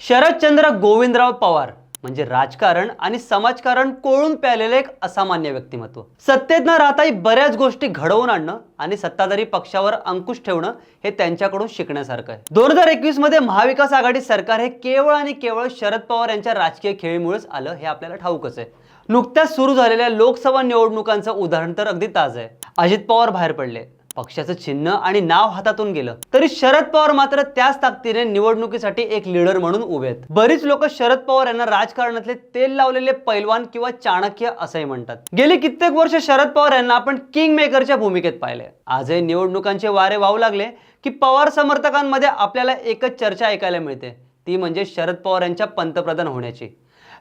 शरदचंद्र गोविंदराव पवार म्हणजे राजकारण आणि समाजकारण कोळून प्यालेलं एक असामान्य व्यक्तिमत्व. सत्तेत न राहताही बऱ्याच गोष्टी घडवून आणणं आणि सत्ताधारी पक्षावर अंकुश ठेवणं हे त्यांच्याकडून शिकण्यासारखं आहे. दोन हजार एकवीसमध्ये महाविकास आघाडी सरकार हे केवळ आणि केवळ शरद पवार यांच्या राजकीय खेळीमुळेच आलं हे आपल्याला ठाऊकच आहे. नुकत्याच सुरू झालेल्या लोकसभा निवडणुकांचं उदाहरण तर अगदी ताज आहे. अजित पवार बाहेर पडले. पक्षाचं चिन्ह आणि नाव हातातून गेलं तरी शरद पवार मात्र त्याच ताकदीने निवडणुकीसाठी एक लीडर म्हणून उभे आहेत बरीच लोक शरद पवार यांना राजकारणातले तेल लावलेले पैलवान किंवा चाणक्य असंही म्हणतात. गेली कित्येक वर्ष शरद पवार यांना आपण किंग मेकरच्या भूमिकेत पाहिले. आजही निवडणुकांचे वारे वाहू लागले की पवार समर्थकांमध्ये आपल्याला एकच चर्चा ऐकायला मिळते. ती म्हणजे शरद पवार यांच्या पंतप्रधान होण्याची.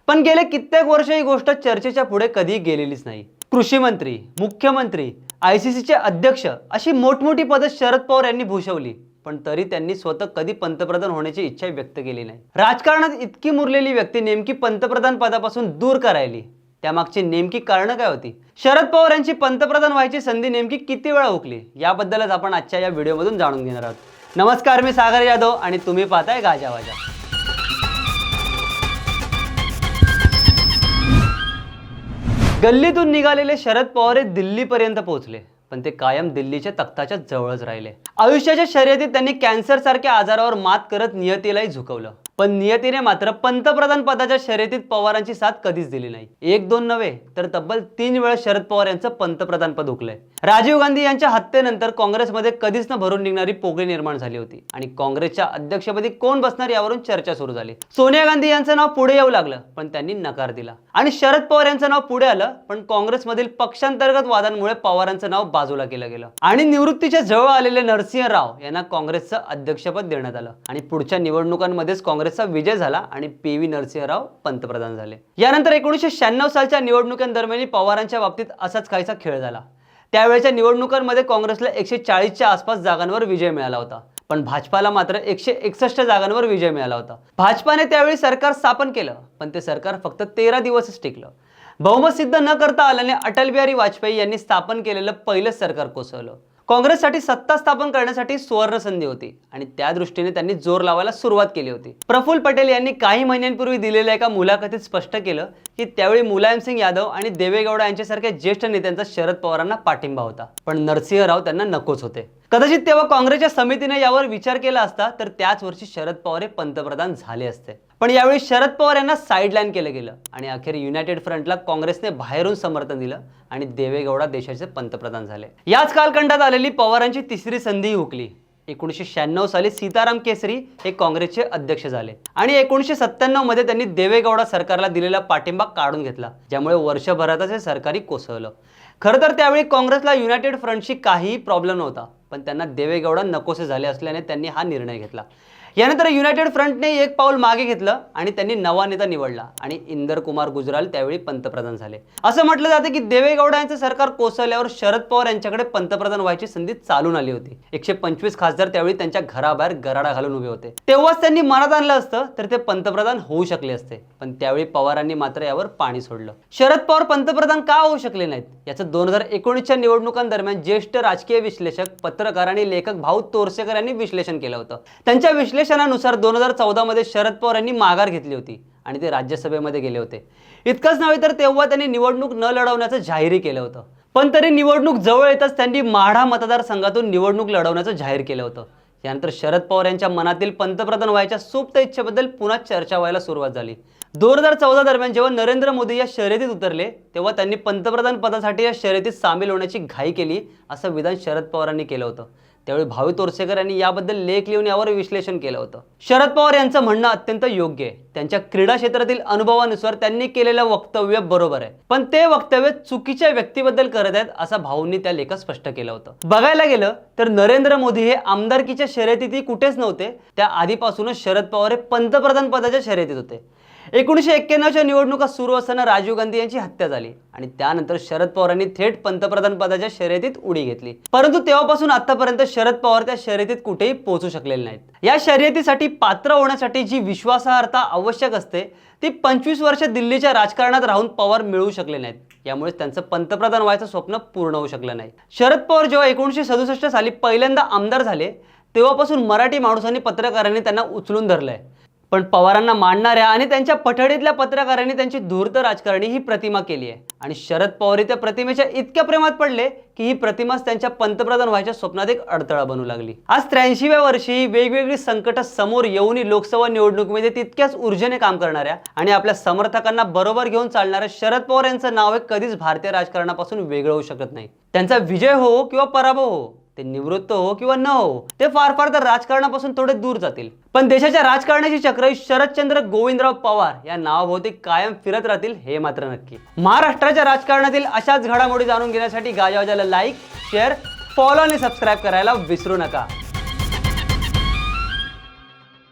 पण गेले कित्येक वर्ष ही गोष्ट चर्चेच्या पुढे कधी गेलेलीच नाही. कृषी मंत्री मुख्यमंत्री आय सी सीचे अध्यक्ष अशी मोठमोठी पदं शरद पवार यांनी भूषवली. पण तरी त्यांनी स्वतः कधी पंतप्रधान होण्याची इच्छा व्यक्त केली नाही. राजकारणात इतकी मुरलेली व्यक्ती नेमकी पंतप्रधान पदापासून दूर करायली. त्यामागची नेमकी कारणं काय होती? शरद पवार यांची पंतप्रधान व्हायची संधी नेमकी किती वेळा हुकली? याबद्दलच आपण आजच्या या व्हिडिओमधून जाणून घेणार आहोत. नमस्कार मी सागर यादव आणि तुम्ही पाहताय गाजावाजा गल्लीतून निघालेले शरद पवार हे दिल्लीपर्यंत पोहोचले पण ते कायम दिल्लीच्या तख्ताच्या जवळच राहिले. आयुष्याच्या शर्यतीत त्यांनी कॅन्सर सारख्या आजारावर मात करत नियतीलाही झुकवलं. पण नियतीने मात्र पंतप्रधान पदाच्या शर्यतीत पवारांची साथ कधीच दिली नाही. एक दोन नव्हे तर तब्बल तीन वेळा शरद पवार यांचं पंतप्रधान पद हुकलंय. राजीव गांधी यांच्या हत्येनंतर काँग्रेसमध्ये कधीच न भरून निघणारी पोगळी निर्माण झाली होती आणि काँग्रेसच्या अध्यक्षपदी कोण बसणार यावरून चर्चा सुरू झाली. सोनिया गांधी यांचं नाव पुढे येऊ लागलं पण त्यांनी नकार दिला. आणि शरद पवार यांचं नाव पुढे आलं पण काँग्रेसमधील पक्षांतर्गत वादांमुळे पवारांचं नाव बाजूला केलं गेलं. आणि निवृत्तीच्या जवळ आलेले नरसिंह राव यांना काँग्रेसचं अध्यक्षपद देण्यात आलं. आणि पुढच्या निवडणुकांमध्येच काँग्रेस काँग्रेसचा विजय झाला आणि पी व्ही नरसिंहराव पंतप्रधान झाले. यानंतर एकोणीसशे शहाण्णव सालच्या निवडणुकांदरम्यान पवारांच्या बाबतीत असाच काहीसा खेळ झाला. त्यावेळेच्या निवडणुकांमध्ये काँग्रेसला एकशे चाळीसच्या आसपास जागांवर विजय मिळाला होता. पण भाजपाला मात्र एकशे एकसष्ट जागांवर विजय मिळाला होता. भाजपाने त्यावेळी सरकार स्थापन केलं पण ते सरकार फक्त तेरा दिवसच टिकलं. बहुमत सिद्ध न करता आल्याने अटल बिहारी वाजपेयी यांनी स्थापन केलेलं पहिलंच सरकार कोसळलं. काँग्रेससाठी सत्ता स्थापन करण्यासाठी सुवर्ण संधी होती आणि त्या दृष्टीने त्यांनी जोर लावायला सुरुवात केली होती. प्रफुल्ल पटेल यांनी काही महिन्यांपूर्वी दिलेल्या एका मुलाखतीत स्पष्ट केलं की त्यावेळी मुलायम सिंग यादव आणि देवेगौडा यांच्यासारख्या ज्येष्ठ नेत्यांचा शरद पवारांना पाठिंबा होता. पण नरसिंह राव त्यांना नकोच होते. कदाचित तेव्हा काँग्रेसच्या समितीने यावर विचार केला असता तर त्याच वर्षी शरद पवार हे पंतप्रधान झाले असते. पण यावेळी शरद पवार यांना साईडलाईन केलं गेलं आणि अखेर युनायटेड फ्रंटला काँग्रेसने बाहेरून समर्थन दिलं आणि देवेगौडा देशाचे पंतप्रधान झाले. याच कालखंडात आलेली पवारांची तिसरी संधी हुकली. एकोणीसशे शहाण्णव साली सीताराम केसरी हे काँग्रेसचे अध्यक्ष झाले आणि एकोणीसशे सत्त्याण्णवमध्ये त्यांनी देवेगौडा सरकारला दिलेला पाठिंबा काढून घेतला ज्यामुळे वर्षभरातच हे सरकारी कोसळलं. खरं तर त्यावेळी काँग्रेसला युनायटेड फ्रंटशी काहीही प्रॉब्लेम नव्हता. पण त्यांना देवेगौडा नकोसे झाले असल्याने त्यांनी हा निर्णय घेतला. यानंतर युनायटेड फ्रंटने एक पाऊल मागे घेतलं आणि त्यांनी नवा नेता निवडला. आणि इंदर कुमार गुजराल त्यावेळी पंतप्रधान झाले. असं म्हटलं जातं की देवेगौडा यांचं सरकार कोसळल्यावर शरद पवार यांच्याकडे पंतप्रधान व्हायची संधी चालून आली होती. एकशे पंचवीस खासदार त्यावेळी त्यांच्या घराबाहेर गराडा घालून उभे होते. तेव्हाच त्यांनी मनात आणलं असतं तर ते पंतप्रधान होऊ शकले असते. पण त्यावेळी पवारांनी मात्र यावर पाणी सोडलं. शरद पवार पंतप्रधान का होऊ शकले नाहीत? याचं दोन हजार एकोणीसच्या निवडणुकांदरम्यान ज्येष्ठ राजकीय विश्लेषक पत्रकार आणि लेखक भाऊ तोरसेकर यांनी विश्लेषण केलं होतं. त्यांच्या विश्लेषणानुसार दोन हजार चौदामध्ये शरद पवार यांनी माघार घेतली होती आणि ते राज्यसभेमध्ये गेले होते. इतकंच नव्हे तर तेव्हा त्यांनी निवडणूक न लढवण्याचं जाहीरही केलं होतं. पण तरी निवडणूक जवळ येताच त्यांनी माढा मतदारसंघातून निवडणूक लढवण्याचं जाहीर केलं होतं. यानंतर शरद पवार यांच्या मनातील पंतप्रधान व्हायच्या सुप्त इच्छेबद्दल पुन्हा चर्चा व्हायला सुरुवात झाली. दोन हजार चौदा दरम्यान जेव्हा नरेंद्र मोदी या शर्यतीत उतरले तेव्हा त्यांनी पंतप्रधान पदासाठी या शर्यतीत सामील होण्याची घाई केली असं विधान शरद पवारांनी केलं होतं. त्यावेळी भावी तोरसेकर यांनी याबद्दल लेख लिहून यावर विश्लेषण केलं होतं. शरद पवार यांचं म्हणणं अत्यंत योग्य आहे. त्यांच्या क्रीडा क्षेत्रातील अनुभवानुसार त्यांनी केलेलं वक्तव्य बरोबर आहे. पण ते वक्तव्य चुकीच्या व्यक्तीबद्दल करत आहेत असा भाऊंनी त्या लेखात स्पष्ट केलं होतं. बघायला गेलं तर नरेंद्र मोदी हे आमदारकीच्या शर्यतीतही कुठेच नव्हते. त्या आधीपासूनच शरद पवार हे पंतप्रधान पदाच्या शर्यतीत होते. एकोणीसशे एक्क्याण्णवच्या निवडणुका सुरू असताना राजीव गांधी यांची हत्या झाली आणि त्यानंतर शरद पवारांनी थेट पंतप्रधान पदाच्या शर्यतीत उडी घेतली. परंतु तेव्हापासून आतापर्यंत शरद पवार त्या शर्यतीत कुठेही पोहोचू शकलेले नाहीत. या शर्यतीसाठी पात्र होण्यासाठी जी विश्वासार्हता आवश्यक असते ती पंचवीस वर्ष दिल्लीच्या राजकारणात राहून पवार मिळवू शकले नाहीत. यामुळे त्यांचं पंतप्रधान व्हायचं स्वप्न पूर्ण होऊ शकलं नाही. शरद पवार जेव्हा एकोणीसशे सदुसष्ट साली पहिल्यांदा आमदार झाले तेव्हापासून मराठी माणसांनी पत्रकारांनी त्यांना उचलून धरलंय. पण पवारांना मांडणाऱ्या आणि त्यांच्या पठडीतल्या पत्रकारांनी त्यांची धूर्त राजकारणी ही प्रतिमा केली आहे. आणि शरद पवार त्या प्रतिमेच्या इतक्या प्रेमात पडले की ही प्रतिमाच त्यांच्या पंतप्रधान व्हायच्या स्वप्नात एक अडथळा बनू लागली. आज त्र्याऐंशीव्या वर्षी वेगवेगळी संकट समोर येऊनही लोकसभा निवडणुकीमध्ये तितक्याच ऊर्जेने काम करणाऱ्या आणि आपल्या समर्थकांना बरोबर घेऊन चालणाऱ्या शरद पवार यांचं नाव हे कधीच भारतीय राजकारणापासून वेगळं होऊ शकत नाही. त्यांचा विजय हो किंवा पराभव हो? ते निवृत्त हो किंवा न हो ते फार फार तर राजकारणापासून थोडे दूर जातील. पण देशाच्या राजकारणाची चक्र शरदचंद्र गोविंदराव पवार या नावाभोवती कायम फिरत राहतील हे मात्र नक्की. महाराष्ट्राच्या राजकारणातील अशाच घडामोडी जाणून घेण्यासाठी गाजावाजाला लाईक शेअर फॉलो आणि सबस्क्राईब करायला विसरू नका.